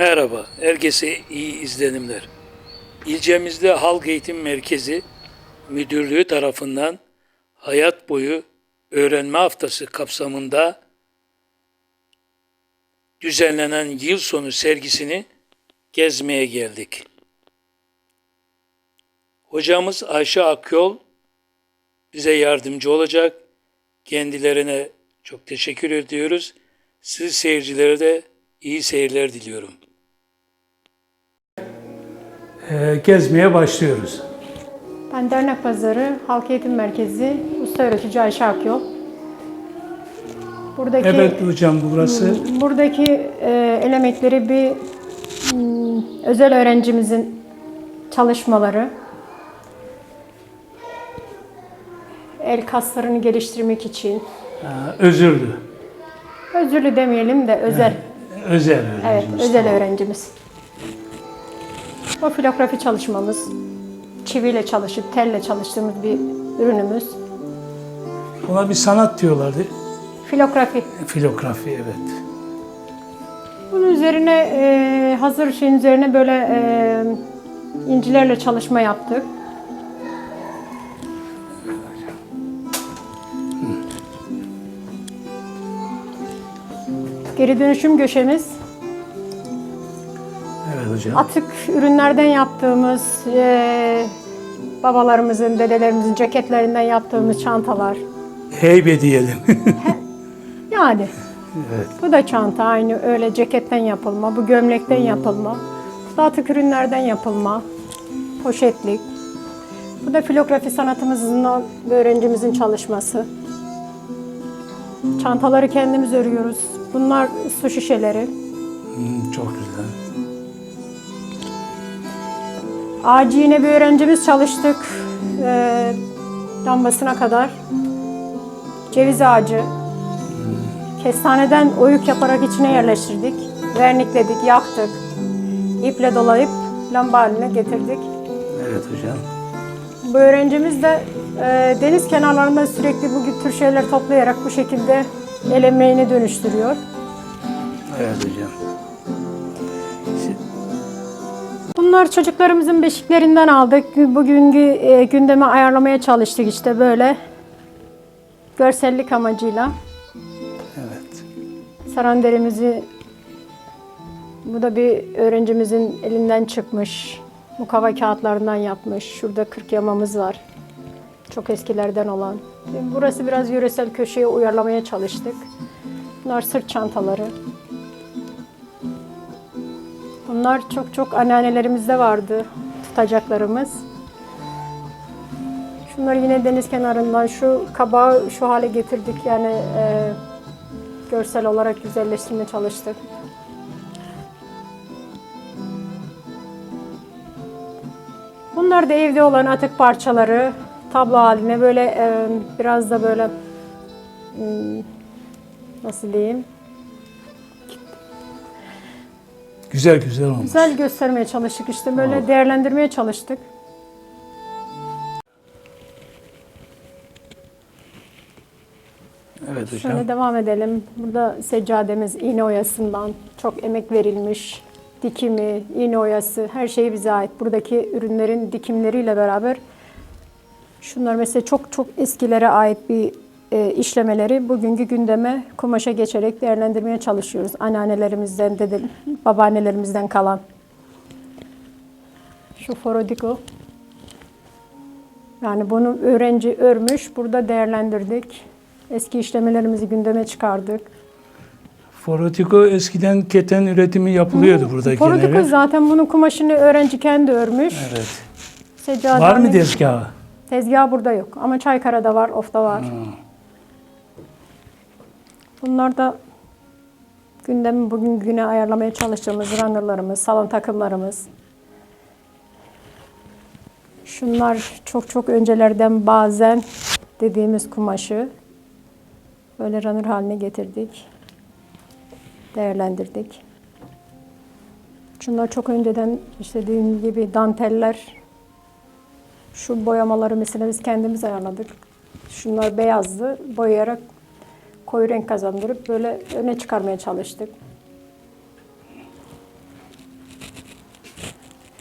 Merhaba, herkese iyi izlenimler. İlçemizde Halk Eğitim Merkezi Müdürlüğü tarafından Hayat Boyu Öğrenme Haftası kapsamında düzenlenen yıl sonu sergisini gezmeye geldik. Hocamız Ayşe Akyol bize yardımcı olacak. Kendilerine çok teşekkür ediyoruz. Siz seyircilere de iyi seyirler diliyorum. Ee, gezmeye başlıyoruz. Ben Dernek Pazarı Halk Eğitim Merkezi Usta Öğretici Ayşe Akyol. Buradaki Evet hocam burası buradaki e, el emekleri bir mm, özel öğrencimizin çalışmaları. El kaslarını geliştirmek için. e, özürdü. Özürlü demeyelim de özel. Özel Evet, özel öğrencimiz. O filografi çalışmamız. Çiviyle çalışıp telle çalıştığımız bir ürünümüz. Buna bir sanat diyorlardı. Filografi. Filografi evet. Bunun üzerine e, hazır şeyin üzerine böyle e, incilerle çalışma yaptık. Geri dönüşüm köşemiz Evet hocam. atık ürünlerden yaptığımız e, babalarımızın, dedelerimizin ceketlerinden yaptığımız çantalar. Heybe diyelim. Yani evet. Bu da çanta aynı öyle ceketten yapılma, bu gömlekten yapılma. Bu da atık ürünlerden yapılma. Poşetlik. Bu da filografi sanatımızın bir öğrencimizin çalışması. Çantaları kendimiz örüyoruz. Bunlar su şişeleri. Hmm, çok güzel. Ağacı yine bir öğrencimiz çalıştık. Ee, lambasına kadar. Ceviz ağacı. Kestaneden oyuk yaparak içine yerleştirdik. Vernikledik, yaktık. İple dolayıp lamba haline getirdik. Evet hocam. Bu öğrencimiz de e, deniz kenarlarında sürekli bu tür şeyler toplayarak bu şekilde el emeğini dönüştürüyor. Evet hocam. Bunlar çocuklarımızın beşiklerinden aldık. Bugünkü e, gündeme ayarlamaya çalıştık işte böyle. Görsellik amacıyla. Evet. Saranderimizi bu da bir öğrencimizin elinden çıkmış. Mukava kağıtlarından yapmış. Şurada 40 yamamız var. Çok eskilerden olan. Burası biraz yöresel köşeye uyarlamaya çalıştık. Bunlar sırt çantaları. Bunlar çok çok anneannelerimizde vardı tutacaklarımız. Şunları yine deniz kenarından şu kabağı şu hale getirdik yani e, görsel olarak güzelleştirmeye çalıştık. Bunlar da evde olan atık parçaları tablo haline böyle e, biraz da böyle hmm, nasıl diyeyim Güzel güzel olmuş. güzel göstermeye çalıştık işte böyle değerlendirmeye çalıştık. Evet hocam. Şöyle devam edelim. Burada seccademiz iğne oyasından çok emek verilmiş. Dikimi, iğne oyası her şey bize ait. Buradaki ürünlerin dikimleriyle beraber şunlar mesela çok çok eskilere ait bir işlemeleri bugünkü gündeme kumaşa geçerek değerlendirmeye çalışıyoruz. Anneannelerimizden, dede, babaannelerimizden kalan. Şu forodiko. Yani bunu öğrenci örmüş, burada değerlendirdik. Eski işlemelerimizi gündeme çıkardık. Forotiko eskiden keten üretimi yapılıyordu burada Forodiko genelde. zaten bunun kumaşını öğrenci kendi örmüş. Evet. Seccadane- Var mı tezgahı? Tezgah burada yok ama Çaykara'da var, Of'ta var. Bunlar da gündemi bugün güne ayarlamaya çalıştığımız runnerlarımız, salon takımlarımız. Şunlar çok çok öncelerden bazen dediğimiz kumaşı böyle runner haline getirdik. Değerlendirdik. Şunlar çok önceden işte dediğim gibi danteller, şu boyamaları mesela biz kendimiz ayarladık. Şunlar beyazdı. Boyayarak koyu renk kazandırıp böyle öne çıkarmaya çalıştık.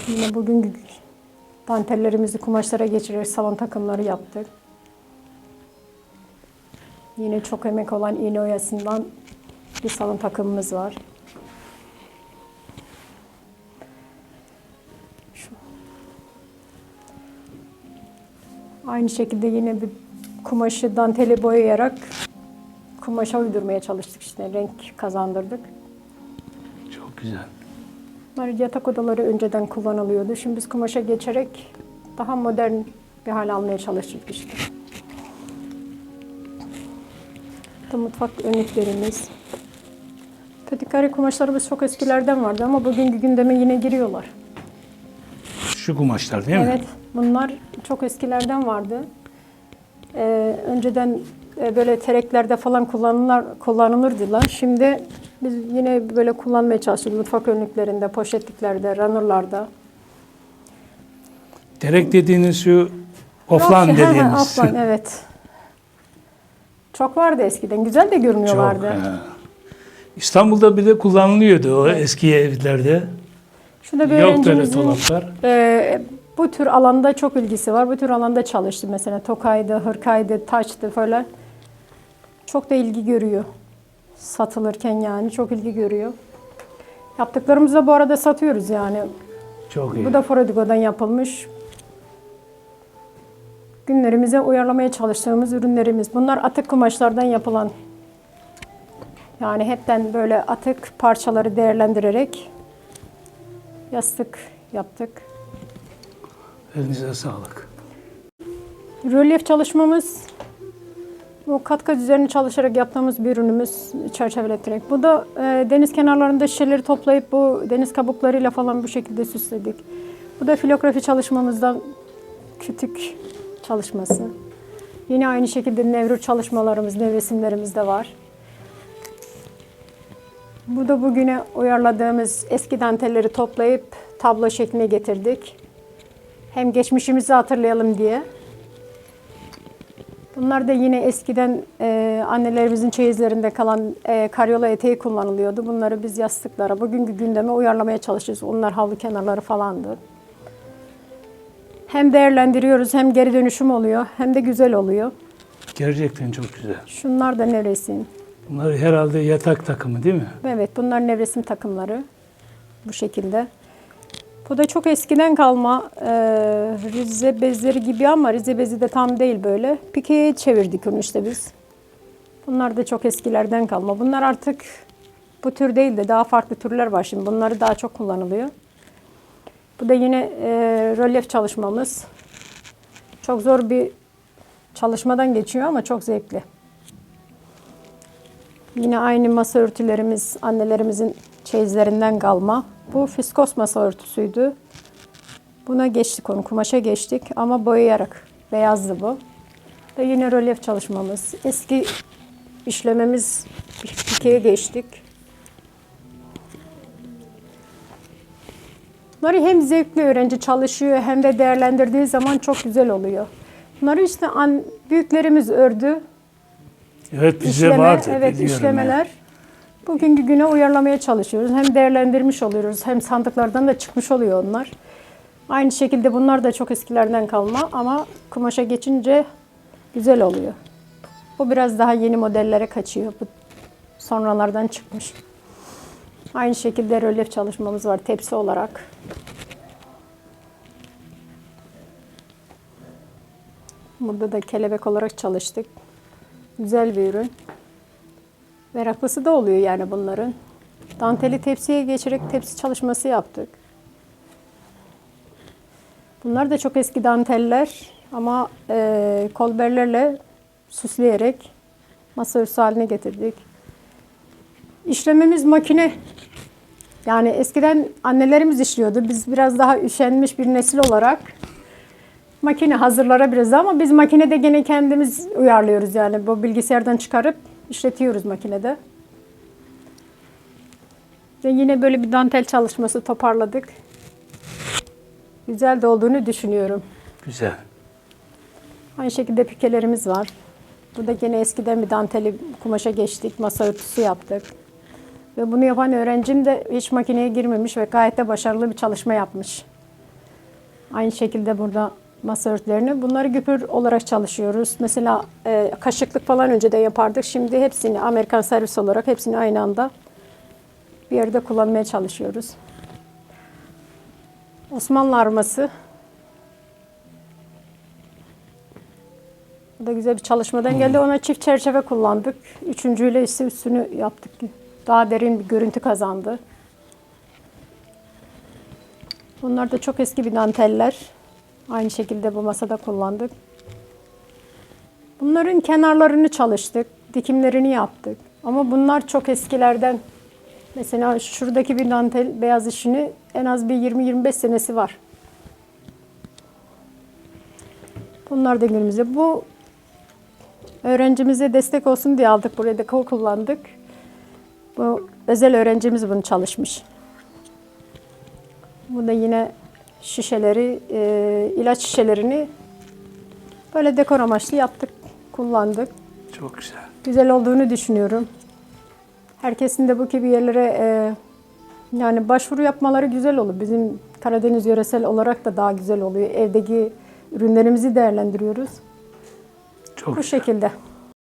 Yine bugün dantellerimizi kumaşlara geçirerek salon takımları yaptık. Yine çok emek olan iğne oyasından bir salon takımımız var. Şu. Aynı şekilde yine bir kumaşı danteli boyayarak kumaşa uydurmaya çalıştık işte renk kazandırdık. Çok güzel. Bunlar yatak odaları önceden kullanılıyordu. Şimdi biz kumaşa geçerek daha modern bir hal almaya çalıştık işte. Da mutfak önlüklerimiz. Petikari kumaşlarımız çok eskilerden vardı ama bugünkü gündeme yine giriyorlar. Şu kumaşlar değil mi? Evet, bunlar çok eskilerden vardı. Ee, önceden böyle tereklerde falan kullanırlar, kullanılırdılar. Şimdi biz yine böyle kullanmaya çalışıyoruz. Mutfak önlüklerinde, poşetliklerde, runnerlarda. Terek dediğiniz şu Yok, dediğimiz. Oflan, evet. Çok vardı eskiden. Güzel de Çok. görünüyorlardı. he. İstanbul'da bile kullanılıyordu o eski evlerde. Şurada bir Yok böyle dolaplar. e, bu tür alanda çok ilgisi var. Bu tür alanda çalıştı mesela. Tokaydı, hırkaydı, taçtı falan. Çok da ilgi görüyor. Satılırken yani çok ilgi görüyor. Yaptıklarımızı da bu arada satıyoruz yani. Çok iyi. Bu da Forodigo'dan yapılmış. Günlerimize uyarlamaya çalıştığımız ürünlerimiz. Bunlar atık kumaşlardan yapılan. Yani hepten böyle atık parçaları değerlendirerek yastık yaptık. Elinize sağlık. Rölyef çalışmamız bu katkı üzerine çalışarak yaptığımız bir ürünümüz çerçeveleterek. Bu da e, deniz kenarlarında şişeleri toplayıp bu deniz kabuklarıyla falan bu şekilde süsledik. Bu da filografi çalışmamızdan kütük çalışması. Yine aynı şekilde nevrur çalışmalarımız, nevresimlerimiz de var. Bu da bugüne uyarladığımız eski dantelleri toplayıp tablo şekline getirdik. Hem geçmişimizi hatırlayalım diye. Bunlar da yine eskiden e, annelerimizin çeyizlerinde kalan e, karyola eteği kullanılıyordu. Bunları biz yastıklara, bugünkü gündeme uyarlamaya çalışıyoruz. Onlar havlu kenarları falandı. Hem değerlendiriyoruz, hem geri dönüşüm oluyor, hem de güzel oluyor. Gerçekten çok güzel. Şunlar da nevresim. Bunlar herhalde yatak takımı değil mi? Evet, bunlar nevresim takımları. Bu şekilde. Bu da çok eskiden kalma e, Rize bezleri gibi ama Rize bezi de tam değil böyle. Pikeye çevirdik onu işte biz. Bunlar da çok eskilerden kalma. Bunlar artık bu tür değil de daha farklı türler var şimdi. Bunları daha çok kullanılıyor. Bu da yine e, rölyef çalışmamız. Çok zor bir çalışmadan geçiyor ama çok zevkli. Yine aynı masa örtülerimiz annelerimizin çeyizlerinden kalma. Bu fiskos masa örtüsüydü. Buna geçtik onu, kumaşa geçtik ama boyayarak. Beyazdı bu. Ve yine rölyef çalışmamız. Eski işlememiz dikeye geçtik. Bunları hem zevkli öğrenci çalışıyor hem de değerlendirdiği zaman çok güzel oluyor. Bunları işte büyüklerimiz ördü. Evet bize İşleme, vardı. Evet işlemeler. Bugünkü güne uyarlamaya çalışıyoruz. Hem değerlendirmiş oluyoruz hem sandıklardan da çıkmış oluyor onlar. Aynı şekilde bunlar da çok eskilerden kalma ama kumaşa geçince güzel oluyor. Bu biraz daha yeni modellere kaçıyor. Bu sonralardan çıkmış. Aynı şekilde rölyef çalışmamız var tepsi olarak. Burada da kelebek olarak çalıştık. Güzel bir ürün. Meraklısı da oluyor yani bunların. Danteli tepsiye geçerek tepsi çalışması yaptık. Bunlar da çok eski danteller ama e, kolberlerle süsleyerek masa örtüsü haline getirdik. İşlememiz makine. Yani eskiden annelerimiz işliyordu. Biz biraz daha üşenmiş bir nesil olarak makine hazırlara biraz ama biz makinede gene kendimiz uyarlıyoruz yani bu bilgisayardan çıkarıp işletiyoruz makinede. Ve yine böyle bir dantel çalışması toparladık. Güzel de olduğunu düşünüyorum. Güzel. Aynı şekilde pikelerimiz var. Bu da gene eskiden bir danteli kumaşa geçtik, masa örtüsü yaptık. Ve bunu yapan öğrencim de hiç makineye girmemiş ve gayet de başarılı bir çalışma yapmış. Aynı şekilde burada masa örtülerini. Bunları güpür olarak çalışıyoruz. Mesela e, kaşıklık falan önce de yapardık. Şimdi hepsini Amerikan servis olarak hepsini aynı anda bir yerde kullanmaya çalışıyoruz. Osmanlı arması. Bu da güzel bir çalışmadan geldi. Ona çift çerçeve kullandık. Üçüncüyle ise üstünü yaptık. Daha derin bir görüntü kazandı. Bunlar da çok eski bir danteller. Aynı şekilde bu masada kullandık. Bunların kenarlarını çalıştık. Dikimlerini yaptık. Ama bunlar çok eskilerden. Mesela şuradaki bir dantel beyaz işini en az bir 20-25 senesi var. Bunlar da günümüzde. Bu öğrencimize destek olsun diye aldık. Buraya da kullandık. Bu özel öğrencimiz bunu çalışmış. Bu da yine şişeleri, e, ilaç şişelerini böyle dekor amaçlı yaptık, kullandık. Çok güzel. Güzel olduğunu düşünüyorum. Herkesin de bu gibi yerlere e, yani başvuru yapmaları güzel olur. Bizim Karadeniz yöresel olarak da daha güzel oluyor. Evdeki ürünlerimizi değerlendiriyoruz. Çok Bu güzel. şekilde.